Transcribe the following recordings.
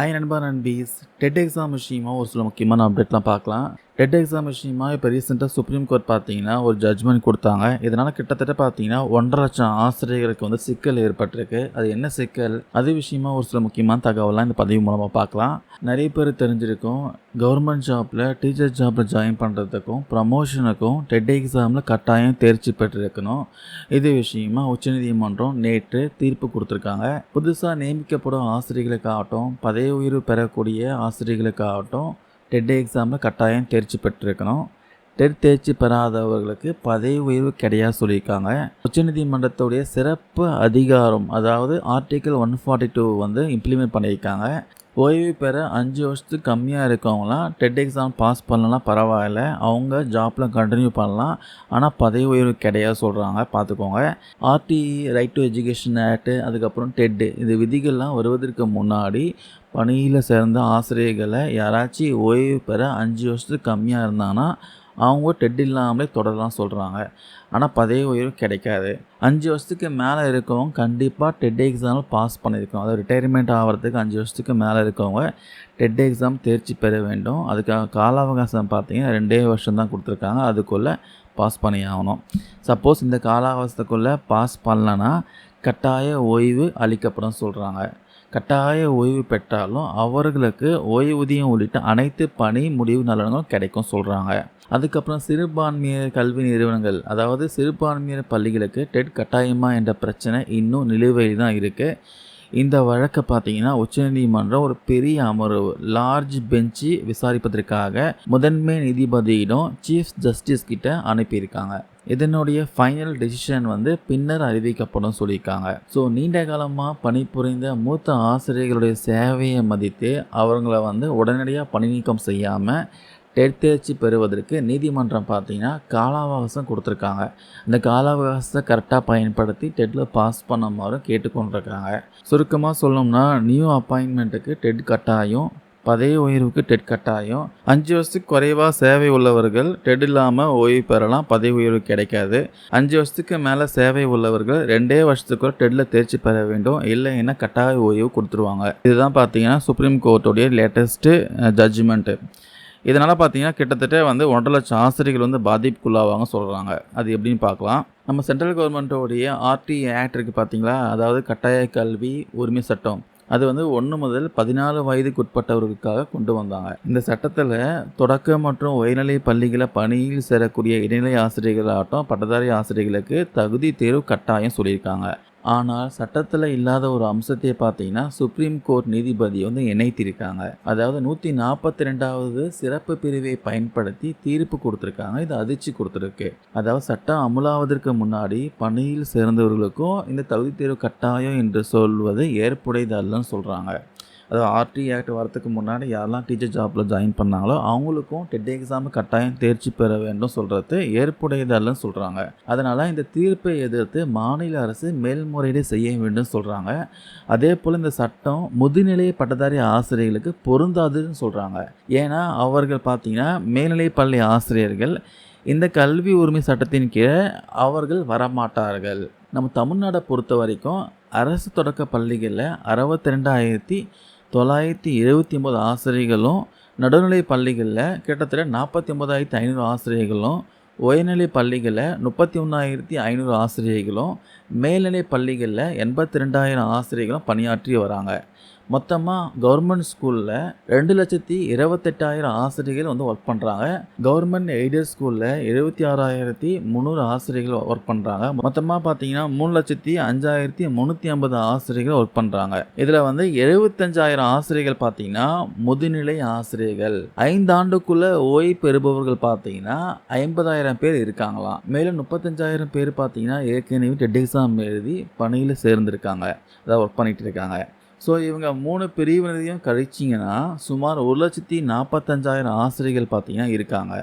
Hi நண்பா நண்பீஸ். TET exam விஷயமா ஒரு சில முக்கியமான அப்டேட்லாம் பார்க்கலாம். டெட் எக்ஸாம் விஷயமா இப்போ ரீசெண்டாக சுப்ரீம் கோர்ட் பார்த்தீங்கன்னா ஒரு ஜட்ஜ்மெண்ட் கொடுத்தாங்க. இதனால் கிட்டத்தட்ட பார்த்தீங்கன்னா ஒன்றரை லட்சம் ஆசிரியர்களுக்கு வந்து சிக்கல் ஏற்பட்டிருக்கு. அது என்ன சிக்கல்? அது விஷயமா ஒரு சில முக்கியமான தகவலாம் இந்த பதிவு மூலமாக பார்க்கலாம். நிறைய பேர் தெரிஞ்சிருக்கும். கவர்மெண்ட் ஜாப்பில் டீச்சர் ஜாப்பில் ஜாயின் பண்ணுறதுக்கும் ப்ரமோஷனுக்கும் டெட் எக்ஸாமில் கட்டாயம் தேர்ச்சி பெற்றிருக்கணும். இது விஷயமா உச்சநீதிமன்றம் நேற்று தீர்ப்பு கொடுத்துருக்காங்க. புதுசாக நியமிக்கப்படும் ஆசிரியர்களுக்காகட்டும் பதவி உயர்வு பெறக்கூடிய ஆசிரியர்களுக்காகட்டும் டெட் எக்ஸாமில் கட்டாயம் தேர்ச்சி பெற்றிருக்கணும். டெட் தேர்ச்சி பெறாதவர்களுக்கு பதவி உயர்வு கிடையாது சொல்லியிருக்காங்க. உச்சநீதிமன்றத்துடைய சிறப்பு அதிகாரம் அதாவது ஆர்டிக்கல் ஒன் ஃபார்ட்டி டூ வந்து இம்ப்ளிமெண்ட் பண்ணியிருக்காங்க. ஓய்வு பெற அஞ்சு வருஷத்துக்கு கம்மியாக இருக்கவங்களாம் டெட் எக்ஸாம் பாஸ் பண்ணலாம் பரவாயில்ல. அவங்க ஜாப்பில் கண்டினியூ பண்ணலாம். ஆனால் பதவி உயர்வு கிடையாது சொல்கிறாங்க பார்த்துக்கோங்க RTE right to education act அதுக்கப்புறம் டெட்டு இந்த விதிகள்லாம் வருவதற்கு முன்னாடி பணியில் சேர்ந்த ஆசிரியர்களை யாராச்சும் ஓய்வு பெற அஞ்சு வருஷத்துக்கு கம்மியாக இருந்தாங்கன்னா அவங்க டெட் இல்லாமலே தொடரலாம் சொல்கிறாங்க ஆனால் பதவி உயர்வு கிடைக்காது. அஞ்சு வருஷத்துக்கு மேலே இருக்கவங்க கண்டிப்பாக டெட் எக்ஸாமில் பாஸ் பண்ணியிருக்கணும். அதாவது ரிட்டையர்மெண்ட் ஆகிறதுக்கு அஞ்சு வருஷத்துக்கு மேலே இருக்கவங்க டெட் எக்ஸாம் தேர்ச்சி பெற வேண்டும். அதுக்காக கால அவகாசம் பார்த்தீங்கன்னா ரெண்டே வருஷம் தான் கொடுத்துருக்காங்க. அதுக்குள்ளே பாஸ் பண்ணி ஆகணும் சப்போஸ் இந்த கால அவகாசத்துக்குள்ளே பாஸ் பண்ணலன்னா கட்டாய ஓய்வு அளிக்கப்படும் சொல்கிறாங்க கட்டாய ஓய்வு பெற்றாலும் அவர்களுக்கு ஓய்வூதியம் உள்ளிட்ட அனைத்து பணி முடிவு நலன்களும் கிடைக்கும் சொல்கிறாங்க அதுக்கப்புறம் சிறுபான்மையர் கல்வி நிறுவனங்கள் அதாவது சிறுபான்மையர் பள்ளிகளுக்கு டெட் கட்டாயமா என்ற பிரச்சனை இன்னும் நிலுவையில் தான் இருக்குது இந்த வழக்கை பார்த்தீங்கன்னா உச்சநீதிமன்றம் ஒரு பெரிய அமர்வு லார்ஜ் பெஞ்சு விசாரிப்பதற்காக முதன்மை நீதிபதியிடம் சீஃப் ஜஸ்டிஸ் கிட்ட அனுப்பியிருக்காங்க. இதனுடைய ஃபைனல் டெசிஷன் வந்து பின்னர் அறிவிக்கப்படும் சொல்லியிருக்காங்க. ஸோ நீண்ட காலமாக பணிபுரிந்த மூத்த ஆசிரியர்களுடைய சேவையை மதித்து அவங்கள வந்து உடனடியாக பணி நீக்கம் செய்யாமல் டெட் தேர்ச்சி பெறுவதற்கு நீதிமன்றம் பார்த்தீங்கன்னா காலாவகாசம் கொடுத்துருக்காங்க. இந்த காலாவகாசத்தை கரெக்டாக பயன்படுத்தி டெட்டில் பாஸ் பண்ணுமாறு கேட்டுக்கொண்டிருக்காங்க. சுருக்கமாக சொல்லணும்னா நியூ அப்பாயின்மெண்ட்டுக்கு டெட் கட்டாயம் பதவி உயர்வுக்கு டெட் கட்டாயம். அஞ்சு வருஷத்துக்கு குறைவாக சேவை உள்ளவர்கள் டெட் இல்லாமல் ஓய்வு பெறலாம் பதவி உயர்வு கிடைக்காது. அஞ்சு வருஷத்துக்கு மேலே சேவை உள்ளவர்கள் ரெண்டே வருஷத்துக்குள்ள டெட்டில் தேர்ச்சி பெற வேண்டும். இல்லைன்னா கட்டாய ஓய்வு கொடுத்துருவாங்க. இதுதான் பார்த்தீங்கன்னா சுப்ரீம் கோர்ட்டுடைய லேட்டஸ்ட்டு ஜட்ஜ்மெண்ட்டு இதனால் பார்த்தீங்கன்னா கிட்டத்தட்ட வந்து ஒன்றரை லட்சம் ஆசிரியர்கள் வந்து பாதிப்புக்குள்ளாவாங்க சொல்கிறாங்க அது எப்படின்னு பார்க்கலாம். நம்ம சென்ட்ரல் கவர்மெண்ட்டோடைய ஆர்டி ஆக்ட் இருக்குது பார்த்தீங்களா அதாவது கட்டாய கல்வி உரிமை சட்டம். அது வந்து ஒன்று முதல் பதினாலு வயதுக்கு உட்பட்டவர்களுக்காக கொண்டு வந்தாங்க. இந்த சட்டத்தில் தொடக்க மற்றும் உயர்நிலை பள்ளிகளை பணியில் சேரக்கூடிய இடைநிலை ஆசிரியர்களாகட்டும் பட்டதாரி ஆசிரியர்களுக்கு தகுதி தேர்வு கட்டாயம் சொல்லியிருக்காங்க. ஆனால் சட்டத்தில் இல்லாத ஒரு அம்சத்தை பார்த்தீங்கன்னா சுப்ரீம் கோர்ட் நீதிபதி வந்து இணைத்திருக்காங்க. அதாவது நூற்றி நாற்பத்தி ரெண்டாவது சிறப்பு பிரிவை பயன்படுத்தி தீர்ப்பு கொடுத்துருக்காங்க. இது அதிர்ச்சி கொடுத்துருக்கு. அதாவது சட்டம் அமுலாவதற்கு முன்னாடி பணியில் சேர்ந்தவர்களுக்கும் இந்த தகுதி தேர்வு கட்டாயம் என்று சொல்வது ஏற்புடையதல்லன்னு சொல்கிறாங்க அதாவது ஆர்டி ஆக்ட் வரத்துக்கு முன்னாடி யாரெல்லாம் டீச்சர் ஜாப்பில் ஜாயின் பண்ணாங்களோ அவங்களுக்கும் டெட் எக்ஸாம் கட்டாயம் தேர்ச்சி பெற வேண்டும் சொல்கிறது ஏற்புடையதல்லன்னு சொல்கிறாங்க அதனால் இந்த தீர்ப்பை எதிர்த்து மாநில அரசு மேல்முறையீடு செய்ய வேண்டும் சொல்கிறாங்க அதே போல் இந்த சட்டம் முதுநிலை பட்டதாரி ஆசிரியர்களுக்கு பொருந்தாதுன்னு சொல்கிறாங்க ஏன்னா அவர்கள் பார்த்தீங்கன்னா மேல்நிலை பள்ளி ஆசிரியர்கள் இந்த கல்வி உரிமை சட்டத்தின் கீழே அவர்கள் வரமாட்டார்கள். நம்ம தமிழ்நாடை பொறுத்த வரைக்கும் அரசு தொடக்க பள்ளிகளில் அறுபத்தி ரெண்டாயிரத்தி தொள்ளாயிரத்தி எழுபத்தி ஒம்பது ஆசிரியர்களும் நடுநிலை பள்ளிகளில் கிட்டத்தட்ட நாற்பத்தி ஒம்பதாயிரத்தி ஐநூறு ஆசிரியர்களும் உயர்நிலை பள்ளிகளில் முப்பத்தி ஒன்றாயிரத்தி ஐநூறு ஆசிரியர்களும் மேல்நிலை பள்ளிகளில் எண்பத்தி ரெண்டாயிரம் ஆசிரியர்களும் பணியாற்றி வராங்க. மொத்தமாக கவர்மெண்ட் ஸ்கூலில் ரெண்டு லட்சத்தி இருபத்தெட்டாயிரம் ஆசிரியர்கள் வந்து ஒர்க் பண்ணுறாங்க கவர்மெண்ட் எய்டட் ஸ்கூலில் எழுபத்தி ஆறாயிரத்தி முந்நூறு ஆசிரியர்கள் ஒர்க் பண்ணுறாங்க மொத்தமாக பார்த்தீங்கன்னா மூணு லட்சத்தி அஞ்சாயிரத்தி முந்நூற்றி ஐம்பது ஆசிரியர்கள் ஒர்க் பண்ணுறாங்க இதில் வந்து எழுபத்தஞ்சாயிரம் ஆசிரியர்கள் பார்த்தீங்கன்னா முதுநிலை ஆசிரியர்கள். ஐந்தாண்டுக்குள்ளே ஓய்வு பெறுபவர்கள் பார்த்தீங்கன்னா ஐம்பதாயிரம் பேர் இருக்காங்களாம். மேலும் முப்பத்தஞ்சாயிரம் பேர் பார்த்தீங்கன்னா ஏற்கனவே டெட் எக்ஸாம் எழுதி பணியில் சேர்ந்துருக்காங்க. அதாவது ஒர்க் பண்ணிகிட்டு இருக்காங்க. ஸோ இவங்க மூணு பிரிவினரையும் கழிச்சிங்கன்னா சுமார் ஒரு லட்சத்தி நாற்பத்தஞ்சாயிரம் ஆசிரியர்கள் பார்த்தீங்கன்னா இருக்காங்க.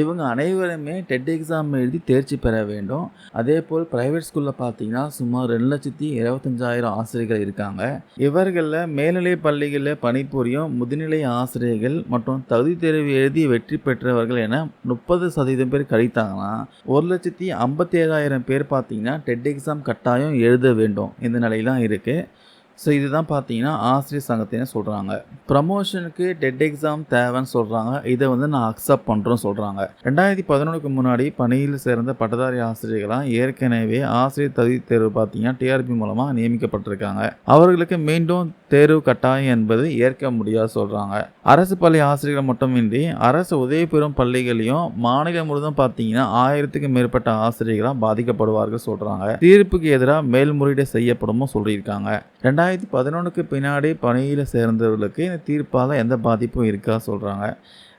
இவங்க அனைவருமே டெட் எக்ஸாம் எழுதி தேர்ச்சி பெற வேண்டும். அதே போல் ப்ரைவேட் ஸ்கூலில் பார்த்தீங்கன்னா சுமார் ரெண்டு லட்சத்தி இருபத்தஞ்சாயிரம் ஆசிரியர்கள் இருக்காங்க. இவர்களில் மேல்நிலை பள்ளிகளில் பணிபுரியும் முதுநிலை ஆசிரியர்கள் மற்றும் தகுதி தேர்வு எழுதி வெற்றி பெற்றவர்கள் என முப்பது சதவீதம் பேர் கழித்தாங்கன்னா ஒரு லட்சத்தி ஐம்பத்தி ஏழாயிரம் பேர் பார்த்தீங்கன்னா டெட் எக்ஸாம் கட்டாயம் எழுத வேண்டும். இந்த நிலையெல்லாம் இருக்குது ஸோ இதுதான் பார்த்தீங்கன்னா ஆசிரியர் சங்கத்தினர் சொல்கிறாங்க ப்ரமோஷனுக்கு டெட் எக்ஸாம் தேவைன்னு சொல்கிறாங்க இதை வந்து நான் அக்செப்ட் பண்ணுறோன்னு சொல்கிறாங்க ரெண்டாயிரத்தி பதினொன்றுக்கு முன்னாடி பணியில் சேர்ந்த பட்டதாரி ஆசிரியர்களாக ஏற்கனவே ஆசிரியர் தகுதி தேர்வு பார்த்தீங்கன்னா டிஆர்பி மூலமாக நியமிக்கப்பட்டிருக்காங்க. அவர்களுக்கு மீண்டும் தேர்வு கட்டாயம் என்பது ஏற்க முடியாது சொல்கிறாங்க அரசு பள்ளி ஆசிரியர்கள் மட்டுமின்றி அரசு உதவி பெறும் பள்ளிகளையும் மாநிலம் முழுவதும் பார்த்தீங்கன்னா ஆயிரத்துக்கு மேற்பட்ட ஆசிரியர்களாக பாதிக்கப்படுவார்கள் சொல்கிறாங்க தீர்ப்புக்கு எதிராக மேல்முறையீடு செய்யப்படும் சொல்லியிருக்காங்க. ரெண்டாயிரத்தி ரெண்டாயிரத்தி பதினொன்றுக்கு பின்னாடி பணியில் சேர்ந்தவர்களுக்கு இந்த தீர்ப்பால் எந்த பாதிப்பும் இருக்கா சொல்கிறாங்க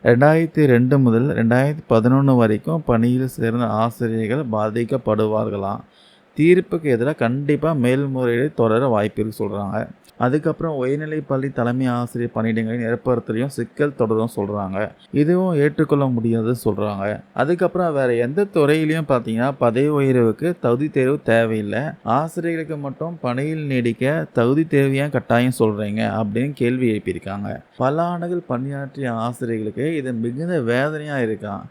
ரெண்டாயிரத்தி ரெண்டு முதல் ரெண்டாயிரத்தி பதினொன்று வரைக்கும் பணியில் சேர்ந்த ஆசிரியர்கள் பாதிக்கப்படுவார்களாம். தீர்ப்புக்கு எதிராக கண்டிப்பாக மேல்முறையீடு தொடர வாய்ப்பு இருக்கு சொல்கிறாங்க அதுக்கப்புறம் உயர்நிலைப் பள்ளி தலைமை ஆசிரியர் பணியிடங்களின் ஏற்படுத்தலையும் சிக்கல் தொடரும் சொல்கிறாங்க இதுவும் ஏற்றுக்கொள்ள முடியாது சொல்கிறாங்க அதுக்கப்புறம் வேறு எந்த துறையிலையும் பார்த்தீங்கன்னா பதவி உயர்வுக்கு தகுதி தேர்வு தேவையில்லை. ஆசிரியர்களுக்கு மட்டும் பணியில் நீடிக்க தகுதி தேர்வு ஏன் கட்டாயம் சொல்கிறீங்க அப்படின்னு கேள்வி எழுப்பியிருக்காங்க. பல ஆண்டுகள் பணியாற்றிய ஆசிரியர்களுக்கு இது மிகுந்த வேதனையாக இருக்கான்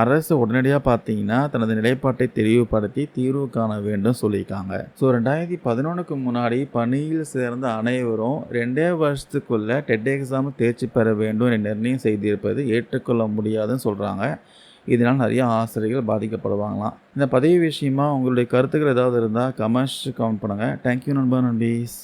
அரசு உடனடியாக பார்த்தீங்கன்னா தனது நிலைப்பாட்டை தெளிவுபடுத்தி தீர்வு காண வேண்டும் சொல்லியிருக்காங்க. ஸோ ரெண்டாயிரத்தி பதினொன்றுக்கு முன்னாடி பணியில் சேர்ந்த அனைவரும் ரெண்டே வருஷத்துக்குள்ளே டெட் எக்ஸாம் தேர்ச்சி பெற வேண்டும் என நிர்ணயம் செய்திருப்பது ஏற்றுக்கொள்ள முடியாதுன்னு சொல்கிறாங்க இதனால் நிறைய ஆசிரியர்கள் பாதிக்கப்படுவாங்களாம். இந்த பதவி விஷயமா உங்களுடைய கருத்துக்கள் ஏதாவது இருந்தால் கமெண்ட்ஸ் கமெண்ட் பண்ணுங்கள் தேங்க்யூ நண்பர் நண்பீஸ்.